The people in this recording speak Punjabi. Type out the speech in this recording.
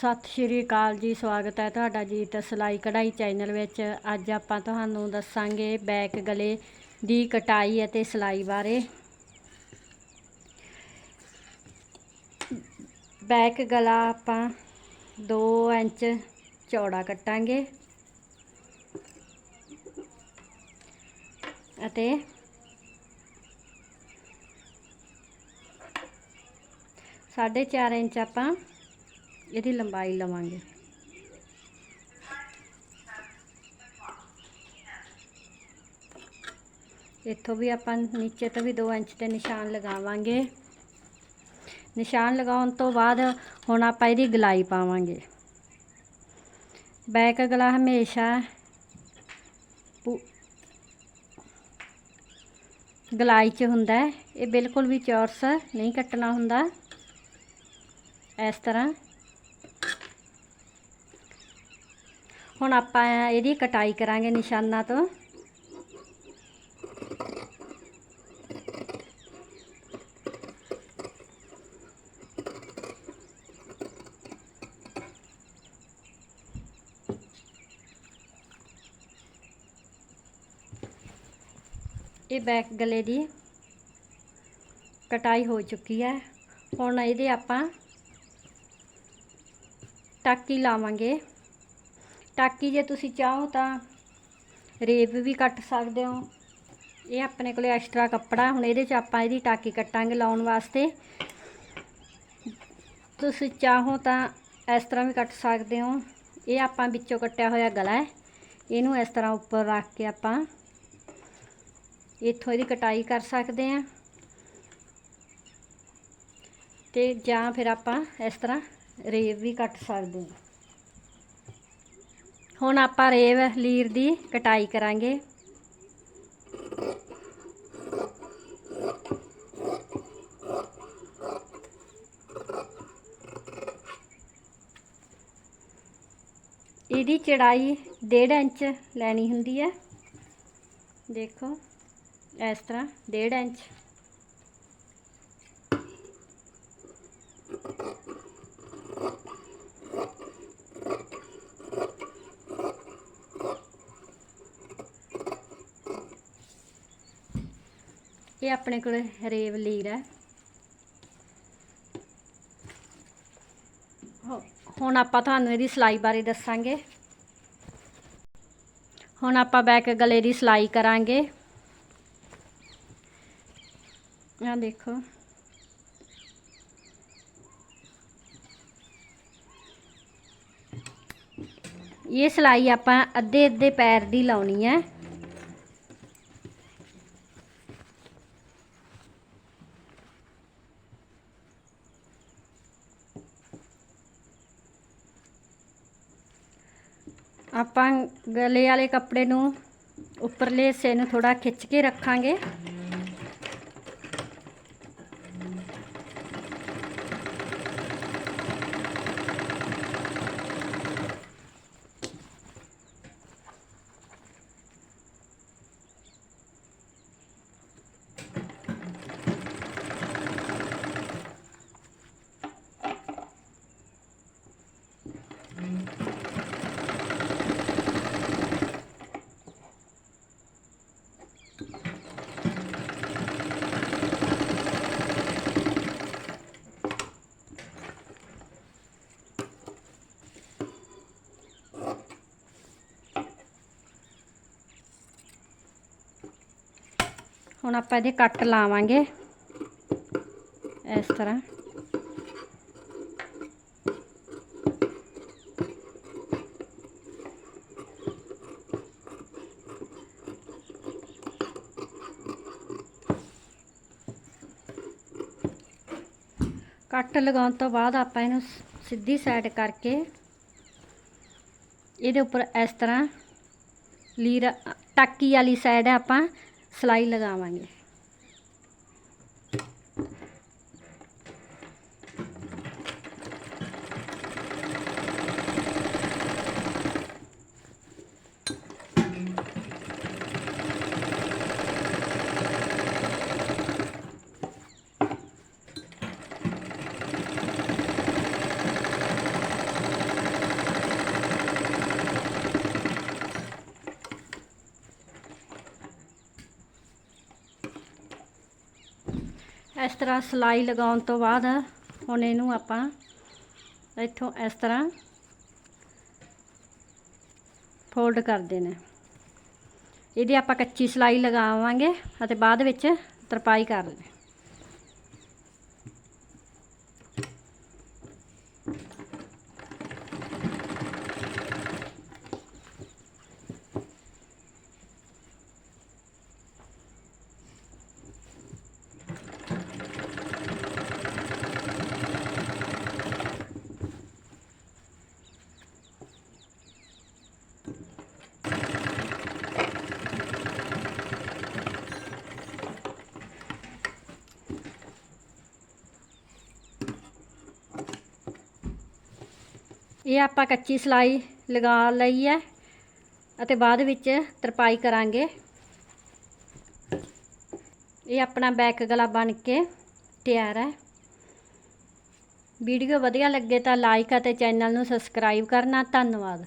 ਸਤਿ ਸ਼੍ਰੀ ਅਕਾਲ ਜੀ, ਸਵਾਗਤ ਹੈ ਤੁਹਾਡਾ ਜੀ ਤਾਂ ਸਿਲਾਈ ਕਢਾਈ ਚੈਨਲ ਵਿੱਚ। ਅੱਜ ਆਪਾਂ ਤੁਹਾਨੂੰ ਦੱਸਾਂਗੇ ਬੈਕ ਗਲੇ ਦੀ ਕਟਾਈ ਅਤੇ ਸਿਲਾਈ ਬਾਰੇ। ਬੈਕ ਗਲਾ ਆਪਾਂ 2 ਇੰਚ ਚੌੜਾ ਕੱਟਾਂਗੇ ਅਤੇ ਸਾਢੇ ਚਾਰ ਇੰਚ ਆਪਾਂ ਇਹਦੀ ਲੰਬਾਈ ਲਵਾਂਗੇ। ਇੱਥੋਂ ਵੀ ਆਪਾਂ ਨੀਚੇ ਤੋਂ ਵੀ 2 ਇੰਚ ਤੇ ਨਿਸ਼ਾਨ ਲਗਾਵਾਂਗੇ। ਨਿਸ਼ਾਨ ਲਗਾਉਣ ਤੋਂ ਬਾਅਦ ਹੁਣ ਆਪਾਂ ਇਹਦੀ ਗਲਾਈ ਪਾਵਾਂਗੇ। ਬੈਕ ਗਲਾ ਹਮੇਸ਼ਾ ਪੁ- ਗਲਾਈ 'ਚ ਹੁੰਦਾ ਇਹ ਬਿਲਕੁਲ ਵੀ ਚੌਰਸ ਨਹੀਂ ਕੱਟਣਾ ਹੁੰਦਾ। ਇਸ ਤਰ੍ਹਾਂ ਹੁਣ ਆਪਾਂ ਇਹਦੀ ਕਟਾਈ ਕਰਾਂਗੇ ਨਿਸ਼ਾਨਾਂ ਤੋਂ। ਇਹ ਬੈਕ ਗਲੇ ਦੀ ਕਟਾਈ ਹੋ ਚੁੱਕੀ ਹੈ। ਹੁਣ ਇਹਦੇ ਆਪਾਂ ਟਾਕੀ ਲਾਵਾਂਗੇ। ਟਾਕੀ ਜੇ ਤੁਸੀਂ ਚਾਹੋ ਤਾਂ ਰੇਪ ਵੀ ਕੱਟ ਸਕਦੇ ਹੋ। ਇਹ ਆਪਣੇ ਕੋਲੇ ਐਕਸਟਰਾ ਕੱਪੜਾ, ਹੁਣ ਇਹਦੇ 'ਚ ਆਪਾਂ ਇਹਦੀ ਟਾਕੀ ਕੱਟਾਂਗੇ ਲਾਉਣ ਵਾਸਤੇ। ਤੁਸੀਂ ਚਾਹੋ ਤਾਂ ਇਸ ਤਰ੍ਹਾਂ ਵੀ ਕੱਟ ਸਕਦੇ ਹੋ। ਇਹ ਆਪਾਂ ਵਿੱਚੋਂ ਕੱਟਿਆ ਹੋਇਆ ਗਲਾ ਹੈ। ਇਹਨੂੰ ਇਸ ਤਰ੍ਹਾਂ ਉੱਪਰ ਰੱਖ ਕੇ ਆਪਾਂ ਇੱਥੋਂ ਇਹਦੀ ਕਟਾਈ ਕਰ ਸਕਦੇ ਹਾਂ। ਤੇ ਜਾਂ ਫਿਰ ਆਪਾਂ ਇਸ ਤਰ੍ਹਾਂ ਰੇਵ ਵੀ ਕੱਟ ਸਕਦੇ ਹਾਂ। ਹੁਣ ਆਪਾਂ ਰੇਵ ਲੀਰ ਦੀ ਕਟਾਈ ਕਰਾਂਗੇ। ਇਹਦੀ ਚੜਾਈ 1.5 ਇੰਚ ਲੈਣੀ ਹੁੰਦੀ ਹੈ। ਦੇਖੋ, ਇਸ ਤਰ੍ਹਾਂ 1.5 ਇੰਚ। ਇਹ ਆਪਣੇ ਕੋਲ ਰੇਵ ਲੀਰ ਹੈ। ਹੁਣ ਆਪਾਂ ਤੁਹਾਨੂੰ ਇਹਦੀ ਸਿਲਾਈ ਬਾਰੇ ਦੱਸਾਂਗੇ। ਹੁਣ ਆਪਾਂ ਬੈਕ ਗਲੇ ਦੀ ਸਿਲਾਈ ਕਰਾਂਗੇ। ਆ ਦੇਖੋ। ਇਹ ਸਿਲਾਈ ਆਪਾਂ ਅੱਧੇ ਅੱਧੇ ਪੈਰ ਦੀ ਲਾਉਣੀ ਹੈ। ਆਪਾਂ ਗਲੇ ਵਾਲੇ ਕੱਪੜੇ ਨੂੰ ਉੱਪਰਲੇ ਹਿੱਸੇ ਨੂੰ ਥੋੜਾ ਖਿੱਚ ਕੇ ਰੱਖਾਂਗੇ। ਹੁਣ ਆਪਾਂ ਇਹਦੇ ਕੱਟ ਲਾਵਾਂਗੇ। ਇਸ ਤਰ੍ਹਾਂ। ਕੱਟ ਲਗਾਉਣ ਤੋਂ ਬਾਅਦ ਆਪਾਂ ਇਹਨੂੰ ਸਿੱਧੀ ਸਾਈਡ ਕਰਕੇ ਇਹਦੇ ਉੱਪਰ ਇਸ ਤਰ੍ਹਾਂ ਲੀਰ, ਟਾਕੀ ਵਾਲੀ ਸਾਈਡ ਆਪਾਂ। ਸਿਲਾਈ ਲਗਾਵਾਂਗੇ। ਇਸ ਤਰ੍ਹਾਂ ਸਲਾਈ ਲਗਾਉਣ ਤੋਂ ਬਾਅਦ ਹੁਣ ਇਹਨੂੰ ਆਪਾਂ ਇੱਥੋਂ ਇਸ ਤਰ੍ਹਾਂ ਫੋਲਡ ਕਰ ਦੇਣਾ। ਇਹਦੀ ਆਪਾਂ ਕੱਚੀ ਸਲਾਈ ਲਗਾਵਾਂਗੇ ਅਤੇ ਬਾਅਦ ਵਿੱਚ ਤਰਪਾਈ ਕਰ ਲੈਣੀ ਇਹ ਆਪਾਂ ਕੱਚੀ ਸਲਾਈ ਲਗਾ ਲਈ ਹੈ ਅਤੇ ਬਾਅਦ ਵਿੱਚ ਤਰਪਾਈ ਕਰਾਂਗੇ। ਇਹ ਆਪਣਾ ਬੈਕ ਗਲਾ ਬਣ ਕੇ ਤਿਆਰ ਹੈ। ਵੀਡੀਓ ਵਧੀਆ ਲੱਗੇ ਤਾਂ ਲਾਈਕ ਅਤੇ ਚੈਨਲ ਨੂੰ ਸਬਸਕ੍ਰਾਈਬ ਕਰਨਾ। ਧੰਨਵਾਦ।